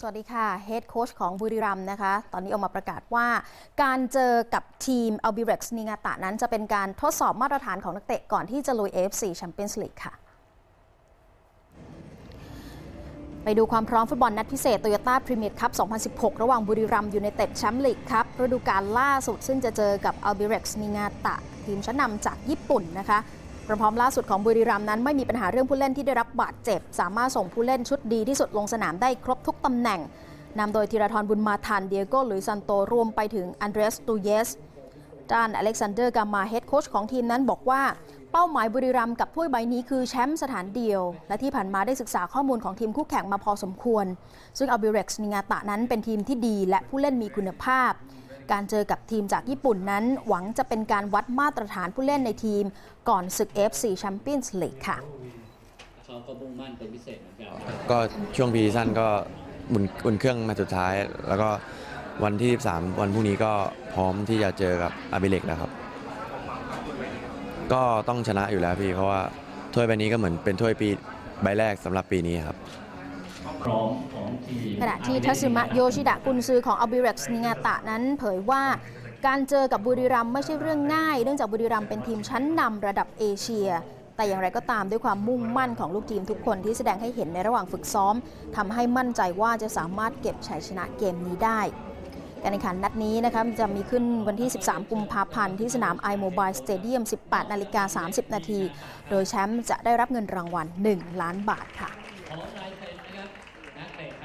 สวัสดีค่ะเฮดโค้ชของบุรีรัมนะคะ ตอนนี้ออกมาประกาศว่า การเจอกับทีมอัลบิเร็กซ์นิงาตะนั้นจะเป็นการทดสอบมาตรฐานของนักเตะก่อนที่จะลุย AFC Champions League ค่ะ ไปดูความพร้อมฟุตบอลนัดพิเศษโตโยต้าพรีเมียร์คัพ 2016 ระหว่างบุรีรัมย์ยูไนเต็ดแชมป์ลีกครับฤดูกาลล่าสุดซึ่งจะเจอกับอัลบิเร็กซ์นิงาตะ ทีมชั้นนำจากญี่ปุ่นนะคะ ความพร้อมล่าสุดของบุรีรัมย์นั้นไม่มีปัญหาเรื่องผู้เล่นที่ได้รับบาดเจ็บ สามารถส่งผู้เล่นชุดดีที่สุดลงสนามได้ครบทุกตำแหน่งนำโดยธีรทรบุญมาทันเดียโก้หลุยซันโตรวมไปถึงอันเดรสตูเยสด้านอเล็กซานเดอร์กามาเฮดโค้ชของทีมนั้นบอกว่า เป้าหมายบุรีรัมย์กับถ้วยใบนี้คือแชมป์สถานเดียว และที่ผ่านมาได้ศึกษาข้อมูลของทีมคู่แข่งมาพอสมควร ซึ่งอัลบิเร็กซ์นิงาตะนั้นเป็นทีมที่ดีและผู้เล่นมีคุณภาพ การเจอกับทีมจากญี่ปุ่นนั้น หวังจะเป็นการวัดมาตรฐานผู้เล่นในทีม ก่อนศึก FC Champions League ค่ะเขาก็มุ่งมั่นเป็นพิเศษเหมือนกันก็ช่วงพีซั่นก็บุนอุ่นเครื่องมาสุดท้าย แล้วก็วันที่ 13 วันพรุ่งนี้ก็พร้อมที่จะเจอกับอาบิเล็กแล้วครับ ก็ต้องชนะอยู่แล้วพี่ เพราะว่าถ้วยใบนี้ก็เหมือนเป็นถ้วยปีใบแรกสำหรับปีนี้ครับ ขณะที่ทัสึมะโยชิดะกุนซือของอัลบิเร็กซ์นิงาตะนั้นเผยว่าการเจอกับบุรีรัมไม่ใช่เรื่องง่าย เนื่องจากบุรีรัมเป็นทีมชั้นนำระดับเอเชีย แต่อย่างไรก็ตามด้วยความมุ่งมั่นของลูกทีมทุกคนที่แสดงให้เห็นในระหว่างฝึกซ้อมทำให้มั่นใจว่าจะสามารถเก็บชัยชนะเกมนี้ได้การแข่งขันนัดนี้นะคะจะมีขึ้นวันที่ 13 กุมภาพันธ์ที่สนาม iMobile Stadium 18 นาฬิกา 30 นาที โดยแชมป์จะได้รับเงินรางวัล 1 ล้านบาทค่ะ นักเตะ